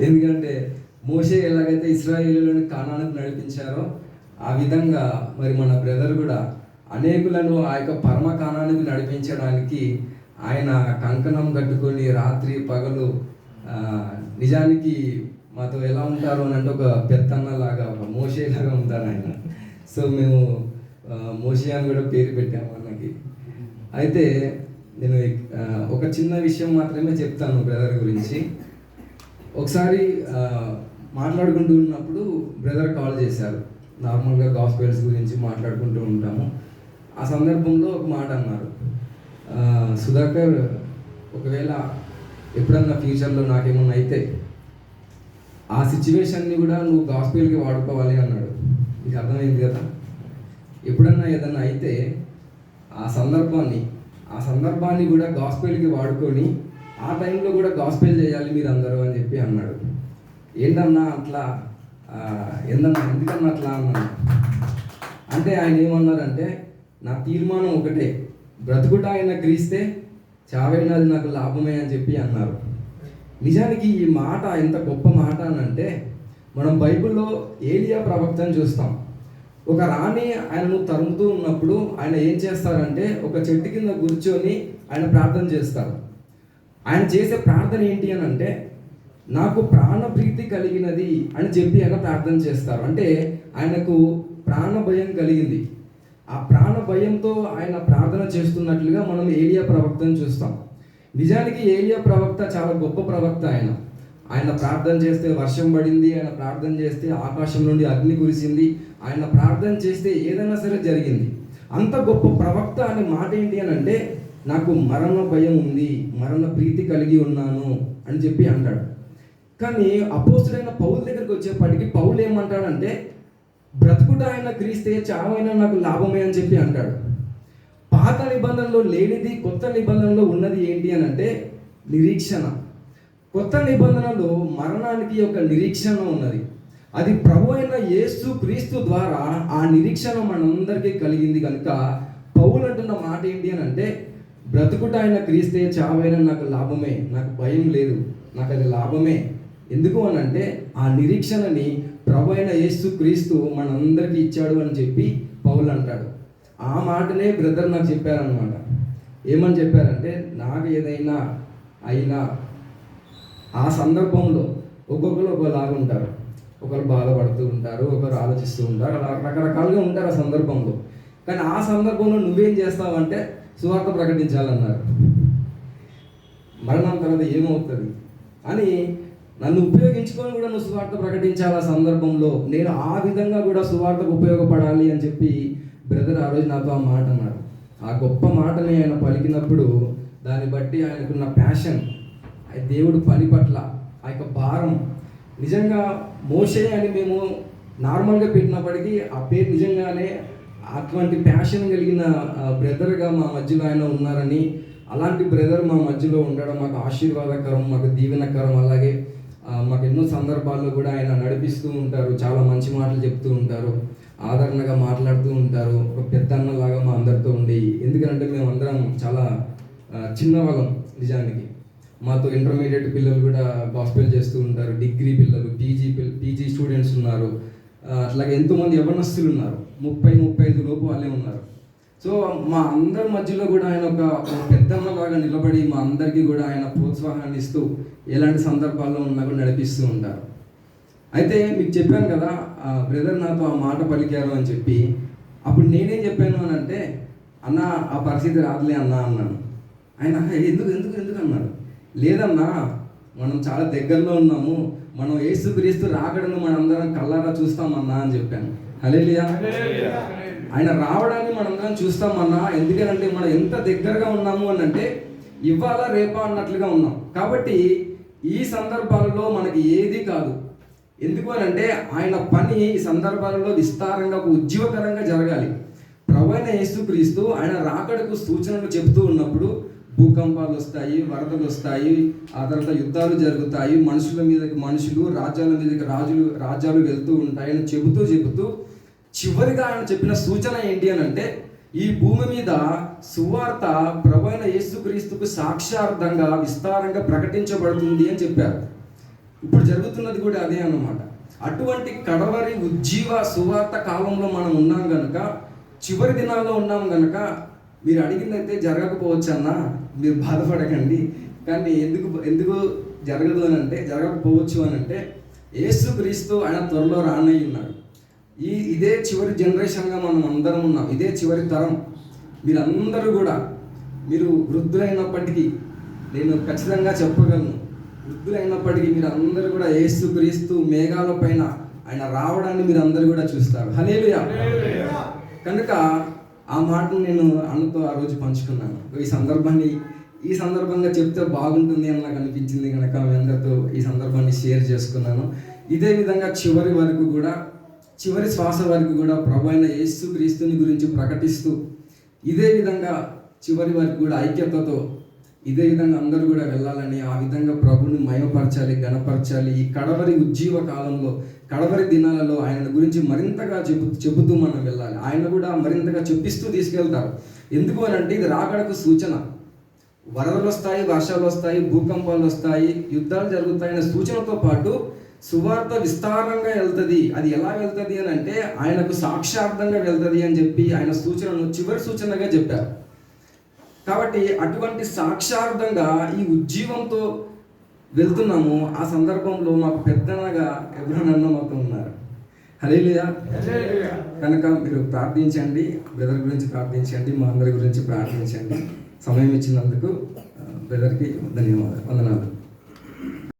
ఎందుకంటే మోషే ఎలాగైతే ఇస్రాయేలులను కాణానికి నడిపించారో ఆ విధంగా మరి మన బ్రదర్ కూడా అనేకులను ఆ యొక్క పరమ కానానికి నడిపించడానికి ఆయన కంకణం కట్టుకొని రాత్రి పగలు నిజానికి మాతో ఎలా ఉంటారు అని అంటే ఒక పెద్దన్న లాగా ఒక మోసేలాగా ఉంటారు ఆయన. సో మేము ఆ, మోషే అని కూడా పేరు పెట్టాము అన్నకి. అయితే నేను ఒక చిన్న విషయం మాత్రమే చెప్తాను బ్రదర్ గురించి. ఒకసారి మాట్లాడుకుంటూ ఉన్నప్పుడు బ్రదర్ కాల్ చేశారు. నార్మల్గా గాస్పెల్స్ గురించి మాట్లాడుకుంటూ ఉంటాము. ఆ సందర్భంలో ఒక మాట అన్నారు. సుధాకర్ ఒకవేళ ఎప్పుడన్నా ఫ్యూచర్లో నాకేమన్నా అయితే ఆ సిచ్యువేషన్ని కూడా నువ్వు గాస్పెల్కి వాడుకోవాలి అన్నాడు. నీకు అర్థమైంది కదా? ఎప్పుడన్నా ఏదన్నా అయితే ఆ సందర్భాన్ని ఆ సందర్భాన్ని కూడా గాస్పెల్కి వాడుకొని ఆ టైంలో కూడా గాస్పెల్ చేయాలి మీరు అందరూ అని చెప్పి అన్నాడు. ఏంటన్నా అట్లా ఏందన్నా ఎందుకన్నా అట్లా? అన్నాను అంటే ఆయన ఏమన్నారంటే నా తీర్మానం ఒకటే బ్రతుకుట ఆయన క్రీస్తే చావైనది నాకు లాభమే అని చెప్పి అన్నారు. నిజానికి ఈ మాట ఎంత గొప్ప మాట అని అంటే మనం బైబిల్లో ఏలియా ప్రవక్తను చూస్తాం. ఒక రాణి ఆయనను తరుముతూ ఉన్నప్పుడు ఆయన ఏం చేస్తారంటే ఒక చెట్టు కింద కూర్చొని ఆయన ప్రార్థన చేస్తారు. ఆయన చేసే ప్రార్థన ఏంటి అని అంటే నాకు ప్రాణప్రీతి కలిగినది అని చెప్పి ఆయన ప్రార్థన చేస్తారు. అంటే ఆయనకు ప్రాణ భయం కలిగింది. ఆ ప్రాణ భయంతో ఆయన ప్రార్థన చేస్తున్నట్లుగా మనం ఏలియా ప్రవక్తను చూస్తాం. నిజానికి ఏలియా ప్రవక్త చాలా గొప్ప ప్రవక్త ఆయన. ఆయన ప్రార్థన చేస్తే వర్షం పడింది ఆయన ప్రార్థన చేస్తే ఆకాశం నుండి అగ్ని కురిసింది ఆయన ప్రార్థన చేస్తే ఏదైనా సరే జరిగింది. అంత గొప్ప ప్రవక్త అనే మాట ఏంటి అని అంటే నాకు మరణ భయం ఉంది మరణ ప్రీతి కలిగి ఉన్నాను అని చెప్పి అంటాడు. కానీ అపోస్తుడైన పౌల దగ్గరికి వచ్చేప్పటికి పౌలు ఏమంటాడంటే బ్రతుకుట ఆయన క్రీస్తే చావైనా నాకు లాభమే అని చెప్పి అంటాడు. పాత నిబంధనలో లేనిది కొత్త నిబంధనలో ఉన్నది ఏంటి అని అంటే నిరీక్షణ. కొత్త నిబంధనలో మరణానికి ఒక నిరీక్షణ ఉన్నది. అది ప్రభు అయిన యేసు క్రీస్తు ద్వారా ఆ నిరీక్షణ మనందరికీ కలిగింది కనుక పౌలు అంటున్న మాట ఏంటి అని అంటే బ్రతుకుట ఆయన క్రీస్తే చావైన నాకు లాభమే నాకు భయం లేదు నాకు అది లాభమే. ఎందుకు అని అంటే ఆ నిరీక్షణని ప్రభు అయిన యేసు క్రీస్తు మనందరికీ ఇచ్చాడు అని చెప్పి పౌలు అంటాడు. ఆ మాటనే బ్రదర్ నాకు చెప్పారనమాట ఏమని చెప్పారంటే నాకు ఏదైనా అయినా ఆ సందర్భంలో ఒక్కొక్కరు ఒకలాగా ఉంటారు ఒకరు బాధపడుతూ ఉంటారు ఒకరు ఆలోచిస్తూ ఉంటారు. అలా రకరకాలుగా ఉంటారు ఆ సందర్భంలో. కానీ ఆ సందర్భంలో నువ్వేం చేస్తావంటే సువార్త ప్రకటించాలన్నారు. మరణం తర్వాత ఏమవుతుంది? అని నన్ను ఉపయోగించుకొని కూడా నువ్వు సువార్త ప్రకటించాలి ఆ సందర్భంలో నేను ఆ విధంగా కూడా సువార్తకు ఉపయోగపడాలి అని చెప్పి బ్రదర్ ఆ రోజు నాతో ఆ మాట అన్నారు. ఆ గొప్ప మాటని ఆయన పలికినప్పుడు దాన్ని బట్టి ఆయనకున్న ప్యాషన్ ఆ దేవుడు పని పట్ల ఆ యొక్క భారం నిజంగా మోషే అని మేము నార్మల్గా పెట్టినప్పటికీ ఆ పేరు నిజంగానే అటువంటి ప్యాషన్ కలిగిన బ్రదర్గా మా మధ్యలో ఆయన ఉన్నారని అలాంటి బ్రదర్ మా మధ్యలో ఉండడం మాకు ఆశీర్వాదకరం మాకు దీవెనకరం. అలాగే మాకు ఎన్నో సందర్భాల్లో కూడా ఆయన నడిపిస్తూ ఉంటారు చాలా మంచి మాటలు చెప్తూ ఉంటారు ఆదరణగా మాట్లాడుతూ ఉంటారు ఒక పెద్ద అన్నలాగా మా అందరితో ఉండి. ఎందుకంటే మేము అందరం చాలా చిన్నవాళ్ళం నిజానికి. మాతో ఇంటర్మీడియట్ పిల్లలు కూడా గాస్పెల్ చేస్తూ ఉంటారు డిగ్రీ పిల్లలు పీజీ పిల్ పీజీ స్టూడెంట్స్ ఉన్నారు. అట్లాగే ఎంతోమంది యవనస్తులు ఉన్నారు. ముప్పై ముప్పై ఐదు లోపు వాళ్ళే ఉన్నారు. సో మా అందరి మధ్యలో కూడా ఆయన ఒక పెద్దమ్మలాగా నిలబడి మా అందరికీ కూడా ఆయన ప్రోత్సాహాన్ని ఇస్తూ ఎలాంటి సందర్భాల్లో ఉన్నా కూడా నడిపిస్తూ ఉంటారు. అయితే మీకు చెప్పాను కదా ఆ బ్రదర్ నాతో ఆ మాట పలికారు అని చెప్పి అప్పుడు నేనేం చెప్పాను అని అంటే అన్న ఆ పరిస్థితి రాదులే అన్నా అన్నాను. ఆయన ఎందుకు ఎందుకు ఎందుకు అన్నాడు. లేదన్నా మనం చాలా దగ్గరలో ఉన్నాము మనం ఏసుక్రీస్తు రాకడను మనందరం కల్లారా చూస్తామన్నా అని చెప్పాను. హలేలియా ఆయన రావడాన్ని మనందరం చూస్తామన్నా ఎందుకనంటే మనం ఎంత దగ్గరగా ఉన్నాము అని అంటే ఇవాళ రేపా అన్నట్లుగా ఉన్నాం. కాబట్టి ఈ సందర్భాలలో మనకి ఏది కాదు. ఎందుకు అని అంటే ఆయన పని ఈ సందర్భాలలో విస్తారంగా ఉజ్జీవకరంగా జరగాలి. ప్రవైన యేసుక్రీస్తు ఆయన రాకడకు సూచనలు చెబుతూ ఉన్నప్పుడు భూకంపాలు వస్తాయి వరదలు వస్తాయి ఆ తర్వాత యుద్ధాలు జరుగుతాయి. మనుషుల మీదకి మనుషులు రాజ్యాల మీదకి రాజులు రాజ్యాలు వెళ్తూ ఉంటాయి అని చెబుతూ చెబుతూ చివరిగా ఆయన చెప్పిన సూచన ఏంటి అని అంటే ఈ భూమి మీద సువార్త ప్రభైన యేసుక్రీస్తుకు సాక్షార్థంగా విస్తారంగా ప్రకటించబడుతుంది అని చెప్పారు. ఇప్పుడు జరుగుతున్నది కూడా అదే అనమాట అటువంటి కడవరి ఉజ్జీవ సువార్త కాలంలో మనం ఉన్నాం కనుక చివరి దినాల్లో ఉన్నాం కనుక మీరు అడిగిందైతే జరగకపోవచ్చు అన్న మీరు బాధపడకండి. కానీ ఎందుకు ఎందుకు జరగదు అని అంటే జరగకపోవచ్చు అని అంటే యేసుక్రీస్తు ఆయన త్వరలో రానయ్యి ఉన్నాడు. ఈ ఇదే చివరి జనరేషన్గా మనం అందరం ఉన్నాం. ఇదే చివరి తరం. మీరందరూ కూడా మీరు వృద్ధులైనప్పటికీ నేను ఖచ్చితంగా చెప్పగలను. వృద్ధులైనప్పటికీ మీరు అందరూ కూడా ఏసు క్రీస్తు మేఘాల పైన ఆయన రావడాన్ని మీరు అందరూ కూడా చూస్తారు. హలేలుయా కనుక ఆ మాటను నేను అన్నతో ఆ రోజు పంచుకున్నాను. ఈ సందర్భాన్ని ఈ సందర్భంగా చెప్తే బాగుంటుంది అని నాకు అనిపించింది కనుక మీ అందరితో ఈ సందర్భాన్ని షేర్ చేసుకున్నాను. ఇదే విధంగా చివరి వరకు కూడా చివరి శ్వాస వరకు కూడా ప్రభు అయిన యేసు క్రీస్తుని గురించి ప్రకటిస్తూ ఇదే విధంగా చివరి వరకు కూడా ఐక్యతతో ఇదే విధంగా అందరూ కూడా వెళ్ళాలని ఆ విధంగా ప్రభుని మయపరచాలి గణపరచాలి ఈ కడవరి ఉజ్జీవ కాలంలో కడవరి దినాలలో ఆయన గురించి మరింతగా చెబు చెబుతూ మనం వెళ్ళాలి. ఆయన కూడా మరింతగా చెప్పిస్తూ తీసుకెళ్తారు. ఎందుకు అని అంటే ఇది రాకడకు సూచన. వరదలు వస్తాయి వర్షాలు వస్తాయి భూకంపాలు వస్తాయి యుద్ధాలు జరుగుతాయి అనే సూచనతో పాటు సువార్త విస్తారంగా వెళ్తుంది. అది ఎలా వెళ్తుంది అని అంటే ఆయనకు సాక్షార్థంగా వెళ్తుంది అని చెప్పి ఆయన సూచనను చివరి సూచనగా చెప్పారు. కాబట్టి అటువంటి సాక్షార్థంగా ఈ ఉజ్జీవంతో వెళ్తున్నాము. ఆ సందర్భంలో మాకు పెద్దనగా ఎవరన్నా మాతో ఉన్నారు. హలేలుయా కనుక మీరు ప్రార్థించండి. బ్రదర్ గురించి ప్రార్థించండి. మా అందరి గురించి ప్రార్థించండి. సమయం ఇచ్చినందుకు బ్రదర్కి ధన్యవాదాలు. వందనాలు.